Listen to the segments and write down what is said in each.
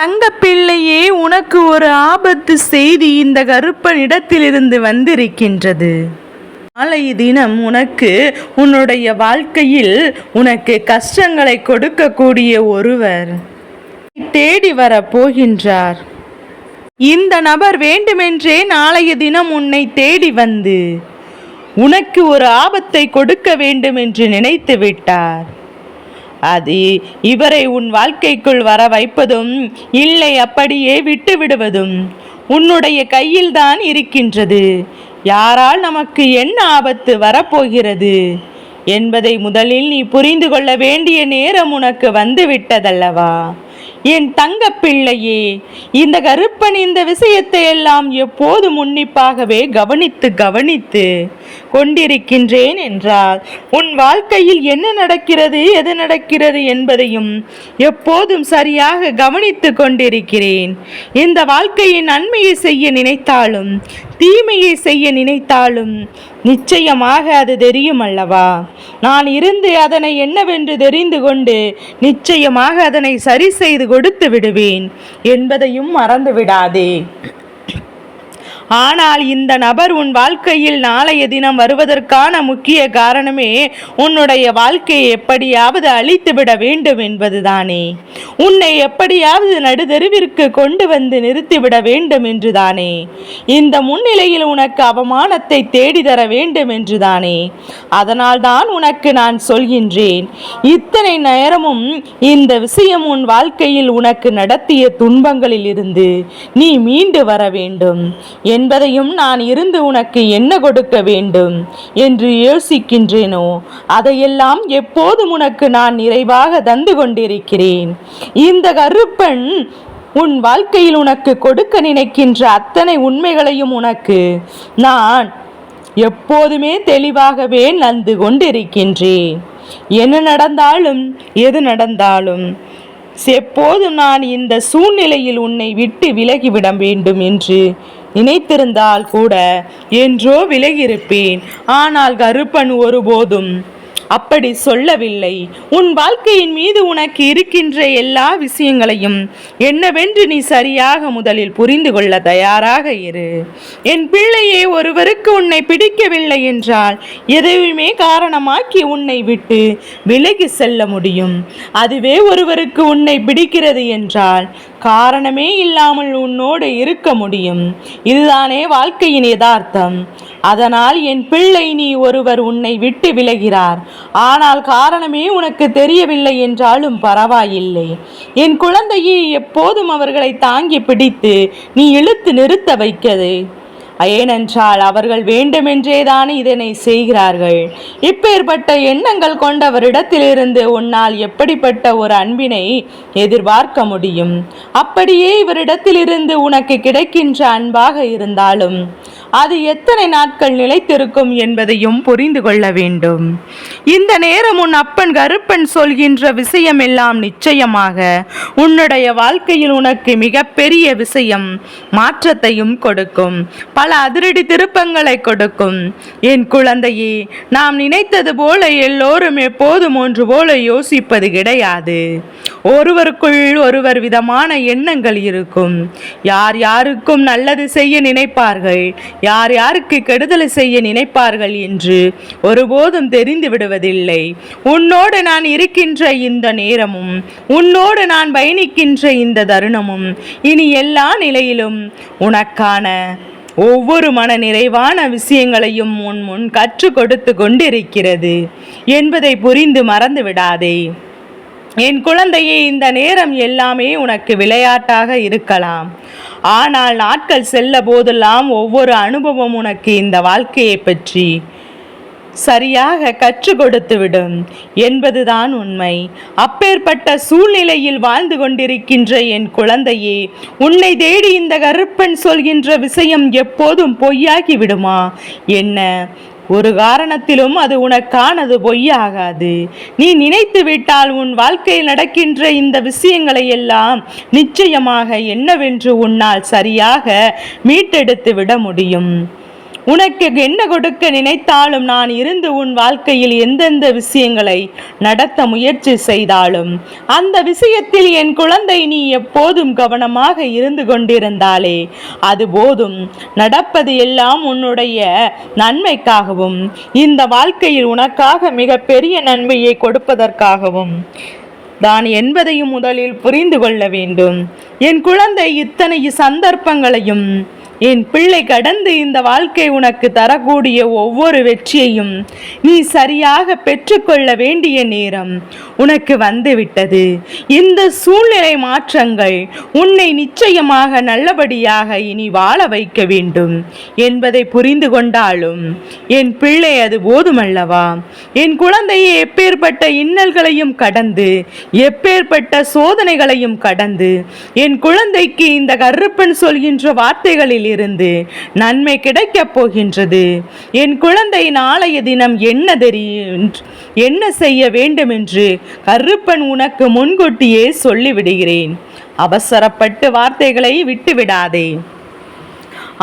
தங்க பிள்ளையே உனக்கு ஒரு ஆபத்து செய்தி இந்த கருப்பனிடத்திலிருந்து வந்திருக்கின்றது. நாளைய தினம் உனக்கு உன்னுடைய வாழ்க்கையில் உனக்கு கஷ்டங்களை கொடுக்கக்கூடிய ஒருவர் தேடி வரப் போகின்றார் இந்த நபர் வேண்டுமென்றே நாளைய தினம் உன்னை தேடி வந்து உனக்கு ஒரு ஆபத்தை கொடுக்க வேண்டும் என்று நினைத்து விட்டார் அது இவரை உன் வாழ்க்கைக்குள் வர வைப்பதும் இல்லை அப்படியே விட்டு விடுவதும் உன்னுடைய கையில்தான் இருக்கின்றது. யாரால் நமக்கு என்ன ஆபத்து வரப்போகிறது? என்பதை முதலில் நீ புரிந்து கொள்ள வேண்டிய நேரம் உனக்கு வந்து விட்டதல்லவா என் தங்க பிள்ளையே இந்த கருப்பன் இந்த விஷயத்தை எல்லாம் எப்போதும் உன்னிப்பாகவே கவனித்து கவனித்து கொண்டிருக்கின்றேன் என்றால் உன் வாழ்க்கையில் என்ன நடக்கிறது எது நடக்கிறது என்பதையும் எப்போதும் சரியாக கவனித்து கொண்டிருக்கிறேன். இந்த வாழ்க்கையின் நன்மையை செய்ய நினைத்தாலும் தீமையை செய்ய நினைத்தாலும் நிச்சயமாக அது தெரியும் அல்லவா? நான் இருந்து அதனை என்னவென்று தெரிந்து கொண்டு நிச்சயமாக அதனை சரி செய்து கொடுத்து விடுவேன் என்பதையும் மறந்து விடாதே ஆனால் இந்த நபர் உன் வாழ்க்கையில் நாளைய தினம் வருவதற்கான முக்கிய காரணமே உன்னுடைய வாழ்க்கையை எப்படியாவது அழித்துவிட வேண்டும் என்பதுதானே. உன்னை எப்படியாவது நடுதெருவிற்கு கொண்டு வந்து நிறுத்திவிட வேண்டும் என்றுதானே. இந்த முன்னிலையில் உனக்கு அவமானத்தை தேடி தர வேண்டும் என்றுதானே. அதனால்தான் உனக்கு நான் சொல்கின்றேன் இத்தனை நேரமும் இந்த விஷயம் உன் வாழ்க்கையில் உனக்கு நடத்திய துன்பங்களில் இருந்து நீ மீண்டு வர வேண்டும். என்பதையும் நான் இருந்து உனக்கு என்ன கொடுக்க வேண்டும்? என்று யோசிக்கின்றேனோ அதையெல்லாம் எப்போதும் உனக்கு நான் நிறைவாக தந்து கொண்டிருக்கிறேன். இந்த கருப்பன் உன் வாழ்க்கையில் உனக்கு கொடுக்க நினைக்கின்ற அத்தனை உண்மைகளையும் உனக்கு நான் எப்போதுமே தெளிவாகவே நந்து கொண்டிருக்கின்றேன். என்ன நடந்தாலும் எது நடந்தாலும் எப்போதும் நான் இந்த சூழ்நிலையில் உன்னை விட்டு விலகிவிட வேண்டும் என்று நினைத்திருந்தால் கூட என்றோ விலகியிருப்பேன். ஆனால் கருப்பன் ஒருபோதும் அப்படி சொல்லவில்லை. உன் வாழ்க்கையின் மீது உனக்கு இருக்கின்ற எல்லா விஷயங்களையும் என்னவென்று நீ சரியாக முதலில் புரிந்து கொள்ள தயாராக இரு. என் பிள்ளையே ஒருவருக்கு உன்னை பிடிக்கவில்லை என்றால் எதையுமே காரணமாக்கி உன்னை விட்டு விலகி செல்ல முடியும். அதுவே ஒருவருக்கு உன்னை பிடிக்கிறது என்றால் காரணமே இல்லாமல் உன்னோடு இருக்க முடியும். இதுதானே வாழ்க்கையின் யதார்த்தம். அதனால் என் பிள்ளை நீ ஒருவர் உன்னை விட்டு விலகிறார். ஆனால் காரணமே உனக்கு தெரியவில்லை என்றாலும் பரவாயில்லை. என் குழந்தையை எப்போதும் அவர்களை தாங்கி பிடித்து நீ இழுத்து நிறுத்த வைக்கது. ஏனென்றால் அவர்கள் வேண்டுமென்றேதான் இதனை செய்கிறார்கள். இப்பேற்பட்ட எண்ணங்கள் கொண்டவரிடத்திலிருந்து உன்னால் எப்படிப்பட்ட ஒரு அன்பினை எதிர்பார்க்க முடியும்? அப்படியே இவரிடத்திலிருந்து உனக்கு கிடைக்கின்ற அன்பாக இருந்தாலும் அது எத்தனை நாட்கள் நிலைத்திருக்கும் என்பதையும் புரிந்து கொள்ள வேண்டும். இந்த நேரம் உன் அப்பன் கருப்பன் சொல்கின்ற விஷயம் எல்லாம் நிச்சயமாக உன்னுடைய வாழ்க்கையில் உனக்கு மிகப்பெரிய விஷயம் மாற்றத்தையும் கொடுக்கும். பல அதிரடி திருப்பங்களை கொடுக்கும். என் குழந்தையே நாம் நினைத்தது போல எல்லோரும் எப்போதும் ஒன்று போல யோசிப்பது கிடையாது. ஒருவருக்குள் ஒருவர் விதமான எண்ணங்கள் இருக்கும். யார் யாருக்கும் நல்லது செய்ய நினைப்பார்கள்? யார் யாருக்கு கெடுதலை செய்ய நினைப்பார்கள் என்று ஒருபோதும் தெரிந்து விடுவதில்லை. உன்னோடு நான் இருக்கின்ற இந்த நேரமும் உன்னோடு நான் பயணிக்கின்ற இந்த தருணமும் இனி எல்லா நிலையிலும் உனக்கான ஒவ்வொரு மன நிறைவான விஷயங்களையும் உன் முன் கற்றுக் கொடுத்து கொண்டிருக்கிறது என்பதை புரிந்து மறந்து விடாதே என் குழந்தையே இந்த நேரம் எல்லாமே உனக்கு விளையாட்டாக இருக்கலாம். ஆனால் நாட்கள் செல்ல போதெல்லாம் ஒவ்வொரு அனுபவம் உனக்கு இந்த வாழ்க்கையை பற்றி சரியாக கற்றுக் கொடுத்துவிடும் என்பதுதான் உண்மை. அப்பேற்பட்ட சூழ்நிலையில் வாழ்ந்து கொண்டிருக்கின்ற என் குழந்தையே உன்னை தேடி இந்த கருப்பன் சொல்கின்ற விஷயம் எப்போதும் பொய்யாகி விடுமா? என்ன? ஒரு காரணத்திலும் அது உனக்கானது பொய்யாகாது. நீ நினைத்து விட்டால் உன் வாழ்க்கையில் நடக்கின்ற இந்த விஷயங்களை எல்லாம் நிச்சயமாக என்னவென்று உன்னால் சரியாக மீட்டெடுத்து விட முடியும். உனக்கு என்ன கொடுக்க நினைத்தாலும் நான் இருந்து உன் வாழ்க்கையில் எந்தெந்த விஷயங்களை நடத்த முயற்சி செய்தாலும் அந்த விஷயத்தில் என் குழந்தை நீ எப்போதும் கவனமாக இருந்து கொண்டிருந்தாலே அது போதும். நடப்பது எல்லாம் உன்னுடைய நன்மைக்காகவும் இந்த வாழ்க்கையில் உனக்காக மிகப்பெரிய நன்மையை கொடுப்பதற்காகவும். தான் என்பதையும் முதலில் புரிந்து கொள்ள வேண்டும். என் குழந்தை இத்தனை சந்தர்ப்பங்களையும் என் பிள்ளை கடந்து இந்த வாழ்க்கை உனக்கு தரக்கூடிய ஒவ்வொரு வெற்றியையும் நீ சரியாக பெற்றுக்கொள்ள வேண்டிய நேரம் உனக்கு வந்துவிட்டது. இந்த சூழ்நிலை மாற்றங்கள் உன்னை நிச்சயமாக நல்லபடியாக இனி வாழ வைக்க வேண்டும் என்பதை புரிந்து கொண்டாலும் என் பிள்ளை அது போதுமல்லவா? என் குழந்தையை எப்பேற்பட்ட இன்னல்களையும் கடந்து எப்பேற்பட்ட சோதனைகளையும் கடந்து என் குழந்தைக்கு இந்த கருப்பன் சொல்கின்ற வார்த்தைகளில் இருந்து நன்மை கிடைக்கப் போகின்றது. என் குழந்தை நாளைய தினம் என்ன தெரியும் என்ன செய்ய வேண்டும் என்று கருப்பன் உனக்கு முன்கூட்டியே சொல்லிவிடுகிறேன். அவசரப்பட்டு வார்த்தைகளை விட்டுவிடாதே.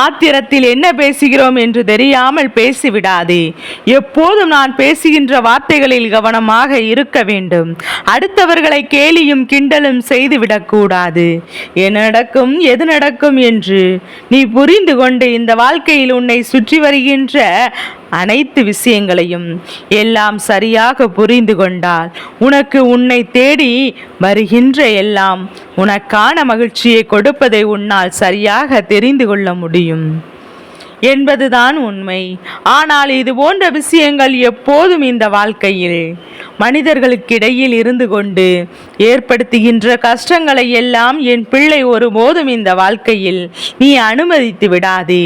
ஆத்திரத்தில் என்ன பேசுகிறோம் என்று தெரியாமல் பேசிவிடாதே. எப்போதும் நான் பேசுகின்ற வார்த்தைகளில் கவனமாக இருக்க வேண்டும். அடுத்தவர்களை கேலியும் கிண்டலும் செய்துவிடக்கூடாது. என்ன நடக்கும் எது நடக்கும் என்று நீ புரிந்து கொண்டு இந்த வாழ்க்கையில் உன்னை சுற்றி வருகின்ற அனைத்து விஷயங்களையும் எல்லாம் சரியாக புரிந்து கொண்டால் உனக்கு உன்னை தேடி வருகின்ற எல்லாம் உனக்கான மகிழ்ச்சியை கொடுப்பதை உன்னால் சரியாக தெரிந்து கொள்ள முடியும். என்பதுதான் உண்மை. ஆனால் இது போன்ற விஷயங்கள் எப்போதும் இந்த வாழ்க்கையில் மனிதர்களுக்கிடையில் இருந்து கொண்டு ஏற்படுத்துகின்ற கஷ்டங்களை எல்லாம் என் பிள்ளை ஒருபோதும் இந்த வாழ்க்கையில் நீ அனுமதித்து விடாதே.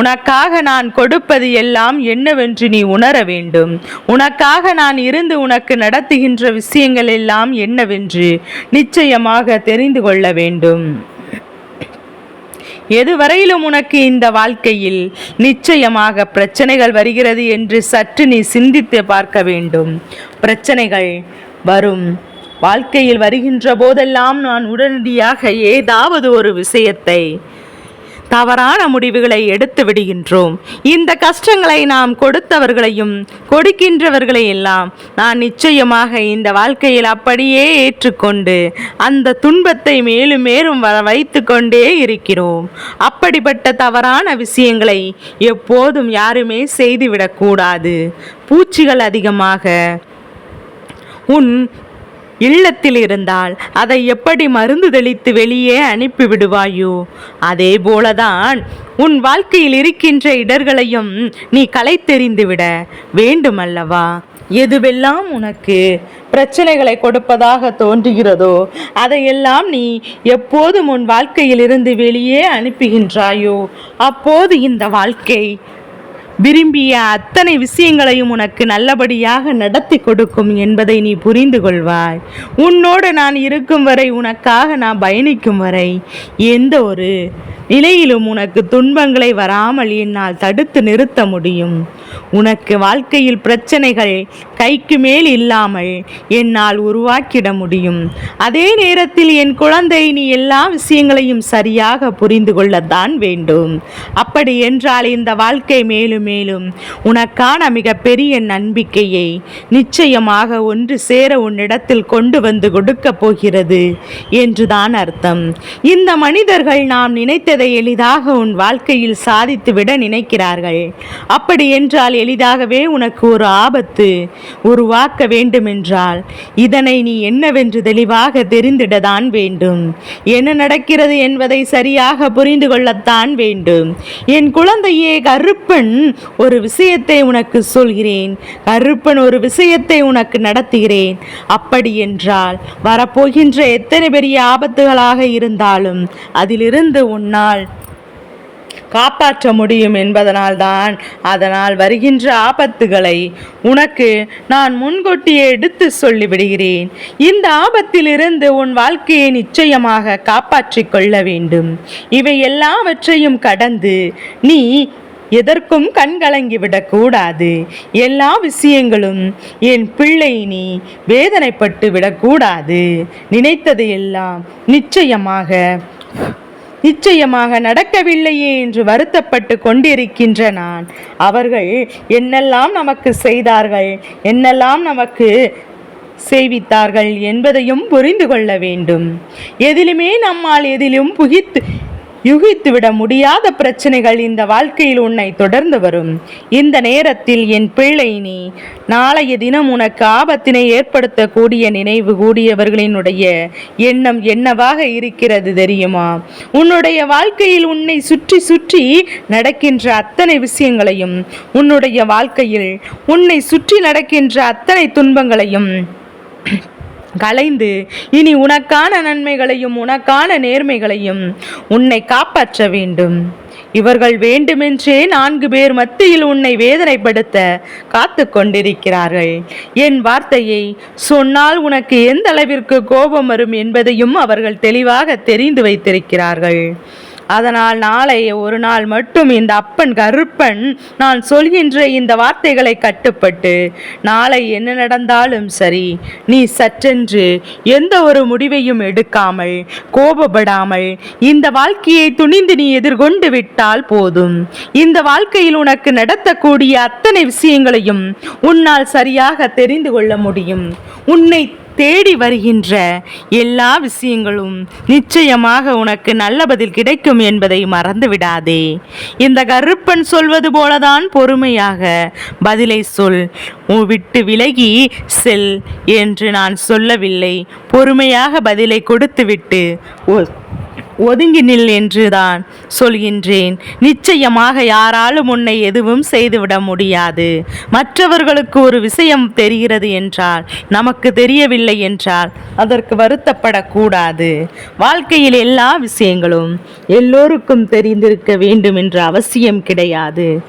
உனக்காக நான் கொடுப்பது எல்லாம் என்னவென்று நீ உணர வேண்டும். உனக்காக நான் இருந்து உனக்கு நடத்துகின்ற விஷயங்கள் எல்லாம் என்னவென்று நிச்சயமாக தெரிந்து கொள்ள வேண்டும். எதுவரையிலும் உனக்கு இந்த வாழ்க்கையில் நிச்சயமாக பிரச்சனைகள் வருகிறது என்று சற்று நீ சிந்தித்து பார்க்க வேண்டும். பிரச்சனைகள் வரும். வாழ்க்கையில் வருகின்ற போதெல்லாம் நான் உடனடியாக ஏதாவது ஒரு விஷயத்தை தவறான முடிவுகளை எடுத்து விடுகின்றோம். இந்த கஷ்டங்களை நாம் கொடுத்தவர்களையும் கொடுக்கின்றவர்களை எல்லாம் நான் நிச்சயமாக இந்த வாழ்க்கையில் அப்படியே ஏற்றுக்கொண்டு அந்த துன்பத்தை மேலும் மேலும் வர வைத்து கொண்டே இருக்கிறோம். அப்படிப்பட்ட தவறான விஷயங்களை எப்போதும் யாருமே செய்துவிடக்கூடாது பூச்சிகள் அதிகமாக உன் இல்லத்தில் இருந்தால் அதை எப்படி மருந்து தெளித்து வெளியே அனுப்பி விடுவாயோ அதே போலதான் உன் வாழ்க்கையில் இருக்கின்ற இடர்களையும் நீ கலை தெரிந்துவிட வேண்டுமல்லவா? எதுவெல்லாம் உனக்கு பிரச்சனைகளை கொடுப்பதாக தோன்றுகிறதோ அதையெல்லாம் நீ எப்போதும் உன் வாழ்க்கையில் இருந்து வெளியே அனுப்புகின்றாயோ? அப்போது இந்த வாழ்க்கை விரும்பிய அத்தனை விஷயங்களையும் உனக்கு நல்லபடியாக நடத்தி கொடுக்கும் என்பதை நீ புரிந்து கொள்வாய். உன்னோடு நான் இருக்கும் வரை உனக்காக நான் பயணிக்கும் வரை எந்த ஒரு நிலையிலும் உனக்கு துன்பங்களை வராமல் என்னால் தடுத்து நிறுத்த முடியும். உனக்கு வாழ்க்கையில் பிரச்சனைகள் கைக்கு மேல் இல்லாமல் என்னால் உருவாக்கிட முடியும். அதே நேரத்தில் என் குழந்தை நீ எல்லா விஷயங்களையும் சரியாக புரிந்து கொள்ளத்தான் வேண்டும். அப்படி என்றால் இந்த வாழ்க்கை மேலும் மேலும் உனக்கான மிகப்பெரிய நம்பிக்கையை நிச்சயமாக ஒன்று சேர உன்னிடத்தில் கொண்டு வந்து கொடுக்கப் போகிறது என்றுதான் அர்த்தம். இந்த மனிதர்கள் நாம் நினைத்த நினைத்ததை எளிதாக உன் வாழ்க்கையில் சாதித்துவிட நினைக்கிறார்கள். அப்படி என்றால் எளிதாகவே உனக்கு ஒரு ஆபத்து உருவாக்க வேண்டுமென்றால் இதனை நீ என்னவென்று தெளிவாக தெரிந்திடத்தான் வேண்டும். என்ன நடக்கிறது என்பதை சரியாக புரிந்து கொள்ளத்தான் வேண்டும். என் குழந்தையே கருப்பன் ஒரு விஷயத்தை உனக்கு சொல்கிறேன். கருப்பன் ஒரு விஷயத்தை உனக்கு நடத்துகிறேன். அப்படி என்றால் வரப்போகின்ற எத்தனை பெரிய ஆபத்துகளாக இருந்தாலும் அதிலிருந்து உன்னால் காப்பாற்ற முடியும் என்பதனால்தான் அதனால் வருகின்ற ஆபத்துகளை உனக்கு நான் முன்கூட்டியே எடுத்து சொல்லிவிடுகிறேன். இந்த ஆபத்திலிருந்து உன் வாழ்க்கையை நிச்சயமாக காப்பாற்றிக் கொள்ள வேண்டும். இவை எல்லாவற்றையும் கடந்து நீ எதற்கும் கண்கலங்கி விடக்கூடாது. எல்லா விஷயங்களும் என் பிள்ளை நீ வேதனைப்பட்டு விடக்கூடாது. நினைத்தது எல்லாம் நிச்சயமாக நிச்சயமாக நடக்கவில்லையே என்று வருத்தப்பட்டு கொண்டிருக்கின்ற நான் அவர்கள் என்னெல்லாம் நமக்கு செய்தார்கள்? என்னெல்லாம் நமக்கு செய்வித்தார்கள்? என்பதையும் புரிந்து கொள்ள வேண்டும். எதிலுமே நம்மால் எதிலும் புகித்து யுகித்துவிட முடியாத பிரச்சனைகள் இந்த வாழ்க்கையில் உன்னை தொடர்ந்து வரும். இந்த நேரத்தில் என் பிள்ளை நீ நாளைய தினம் உனக்கு ஆபத்தினை ஏற்படுத்தக்கூடிய நினைவு கூடியவர்களினுடைய எண்ணம் என்னவாக இருக்கிறது தெரியுமா? உன்னுடைய வாழ்க்கையில் உன்னை சுற்றி சுற்றி நடக்கின்ற அத்தனை விஷயங்களையும் உன்னுடைய வாழ்க்கையில் உன்னை சுற்றி நடக்கின்ற அத்தனை துன்பங்களையும் கலைந்து இனி உனக்கான நன்மைகளையும் உனக்கான நேர்மைகளையும் உன்னை காப்பாற்ற வேண்டும். இவர்கள் வேண்டுமென்றே நான்கு பேர் மத்தியில் உன்னை வேதனைப்படுத்த காத்து கொண்டிருக்கிறார்கள். என் வார்த்தையை சொன்னால் உனக்கு எந்த அளவிற்கு கோபம் வரும் என்பதையும் அவர்கள் தெளிவாக தெரிந்து வைத்திருக்கிறார்கள். அதனால் நாளை ஒரு நாள் மட்டும் இந்த அப்பன் கருப்பன் நான் சொல்கின்ற இந்த வார்த்தைகளை கட்டுப்பட்டு நாளை என்ன நடந்தாலும் சரி நீ சற்றென்று எந்த ஒரு முடிவையும் எடுக்காமல் கோபப்படாமல் இந்த வாழ்க்கையை துணிந்து நீ எதிர்கொண்டு விட்டால் போதும். இந்த வாழ்க்கையில் உனக்கு நடத்தக்கூடிய அத்தனை விஷயங்களையும் உன்னால் சரியாக தெரிந்து கொள்ள முடியும். உன்னை தேடி வருகின்ற எல்லா விஷயங்களும் நிச்சயமாக உனக்கு நல்ல பதில் கிடைக்கும் என்பதை மறந்து விடாதே இந்த கருப்பன் சொல்வது போலதான் பொறுமையாக பதிலை சொல். உன் விட்டு விலகி செல் என்று நான் சொல்லவில்லை. பொறுமையாக பதிலை கொடுத்துவிட்டு ஒ- ஒதுங்கி நில் என்றுதான் சொல்கின்றேன். நிச்சயமாக யாராலும் உன்னை எதுவும் செய்துவிட முடியாது. மற்றவர்களுக்கு ஒரு விஷயம் தெரிகிறது என்றால் நமக்கு தெரியவில்லை என்றால் அதற்கு வருத்தப்படக்கூடாது. வாழ்க்கையில் எல்லா விஷயங்களும் எல்லோருக்கும் தெரிந்திருக்க வேண்டும் என்ற அவசியம் கிடையாது.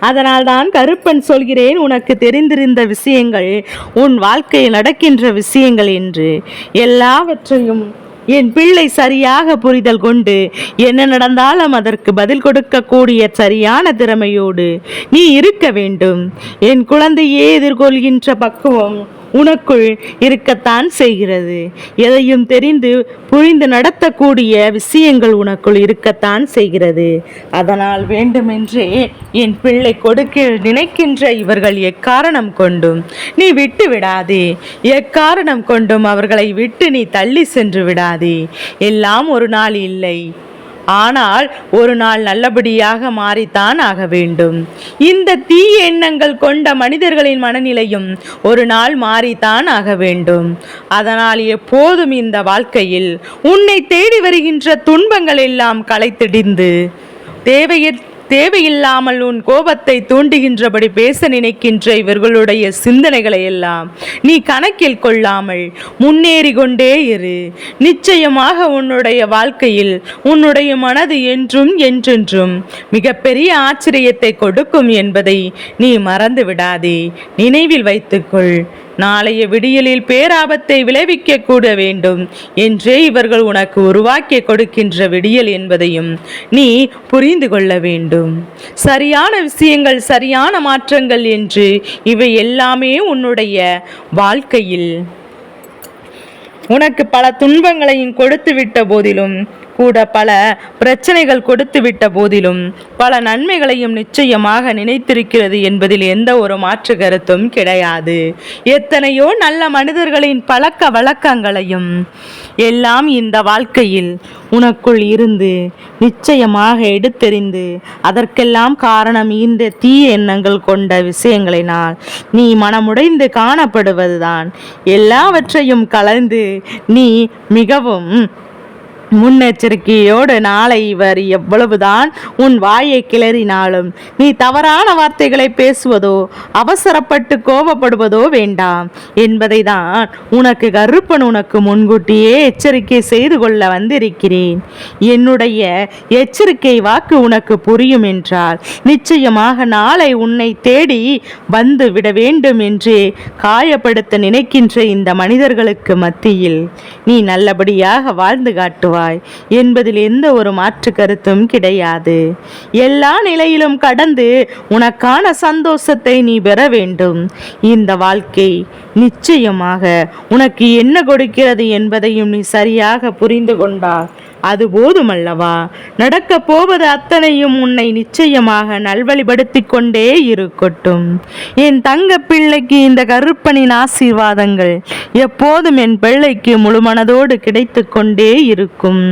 அதனால்தான் கருப்பன் சொல்கிறேன் உனக்கு தெரிந்திருந்த விஷயங்கள் உன் வாழ்க்கையில் நடக்கின்ற விஷயங்கள் என்று. எல்லாவற்றையும் என் பிள்ளை சரியாக புரிதல் கொண்டு என்ன நடந்தாலும் அதற்கு பதில் கொடுக்கக்கூடிய சரியான திறமையோடு நீ இருக்க வேண்டும். என் குழந்தையே எதிர்கொள்கின்ற பக்குவம் உனக்குள் இருக்கத்தான் செய்கிறது. எதையும் தெரிந்து புரிந்து நடத்தக்கூடிய விஷயங்கள் உனக்குள் இருக்கத்தான் செய்கிறது. அதனால் வேண்டுமென்றே என் பிள்ளை கொடுக்க நினைக்கின்ற இவர்கள் எக்காரணம் கொண்டும்? நீ விட்டு விடாதே. எக்காரணம் கொண்டும் அவர்களை விட்டு நீ தள்ளி சென்று விடாதே. எல்லாம் ஒரு நாள் இல்லை. ஆனால் ஒரு நாள் நல்லபடியாக மாறித்தான் ஆக வேண்டும். இந்த தீய எண்ணங்கள் கொண்ட மனிதர்களின் மனநிலையும் ஒரு நாள் மாறித்தான் ஆக வேண்டும். அதனால் எப்போதும் இந்த வாழ்க்கையில் உன்னை தேடி வருகின்ற துன்பங்கள் எல்லாம் களைத்திடிந்து தேவையற்ற தேவையில்லாமல் உன் கோபத்தை தூண்டுகின்றபடி பேச நினைக்கின்ற இவர்களுடைய சிந்தனைகளை எல்லாம் நீ கணக்கில் கொள்ளாமல் முன்னேறி கொண்டே இரு. நிச்சயமாக உன்னுடைய வாழ்க்கையில் உன்னுடைய மனது என்றும் என்றென்றும் மிகப்பெரிய ஆச்சரியத்தை கொடுக்கும் என்பதை நீ மறந்து விடாதே நினைவில் வைத்துக்கொள். நாளைய விடியலில் பேராபத்தை விளைவிக்க கூட வேண்டும். என்றே இவர்கள் உனக்கு உருவாக்கி கொடுக்கின்ற விடியல் என்பதையும் நீ புரிந்து கொள்ள வேண்டும். சரியான விஷயங்கள் சரியான மாற்றங்கள் என்று இவை எல்லாமே உன்னுடைய வாழ்க்கையில். உனக்கு பல துன்பங்களையும் கொடுத்து விட்ட போதிலும் கூட பல பிரச்சனைகள் கொடுத்து விட்ட போதிலும் பல நன்மைகளையும் நிச்சயமாக நினைத்திருக்கிறது என்பதில் எந்த ஒரு மாற்று கருத்தும் கிடையாது. எத்தனையோ நல்ல மனிதர்களின் பழக்க வழக்கங்களையும் எல்லாம் இந்த வாழ்க்கையில் உனக்குள் இருந்து நிச்சயமாக எடுத்தெறிந்து அதற்கெல்லாம் காரணம் இந்த தீய எண்ணங்கள் கொண்ட விஷயங்களினால் நீ மனமுடைந்து காணப்படுவதுதான். எல்லாவற்றையும் கலந்து நீ மிகவும் முன்னெச்சரிக்கையோடு நாளை இவர் எவ்வளவுதான் உன் வாயை கிளறினாலும் நீ தவறான வார்த்தைகளை பேசுவதோ அவசரப்பட்டு கோபப்படுவதோ வேண்டாம். என்பதை தான் உனக்கு கருப்பன் உனக்கு முன்கூட்டியே எச்சரிக்கை செய்து கொள்ள வந்திருக்கிறேன். என்னுடைய எச்சரிக்கை வாக்கு உனக்கு புரியும் என்றால் நிச்சயமாக நாளை உன்னை தேடி வந்து விட வேண்டும் என்று காயப்படுத்த நினைக்கின்ற இந்த மனிதர்களுக்கு மத்தியில் நீ நல்லபடியாக வாழ்ந்து காட்டுவார் பெறுவாய் என்பதில் எந்த ஒரு மாற்று கருத்தும் கிடையாது. எல்லா நிலையிலும் கடந்து உனக்கான சந்தோஷத்தை நீ பெற வேண்டும். இந்த வாழ்க்கை நிச்சயமாக உனக்கு என்ன கொடுக்கிறது என்பதையும் நீ சரியாக புரிந்து கொண்டால் அது போதுமல்லவா? நடக்கப் போவது அத்தனையும் உன்னை நிச்சயமாக நல்வழிப்படுத்திக் கொண்டே இருக்கட்டும். என் தங்க பிள்ளைக்கு இந்த கருப்பனின் ஆசீர்வாதங்கள் எப்போதும் என் பிள்ளைக்கு முழுமனதோடு கிடைத்து கொண்டே இருக்கும்.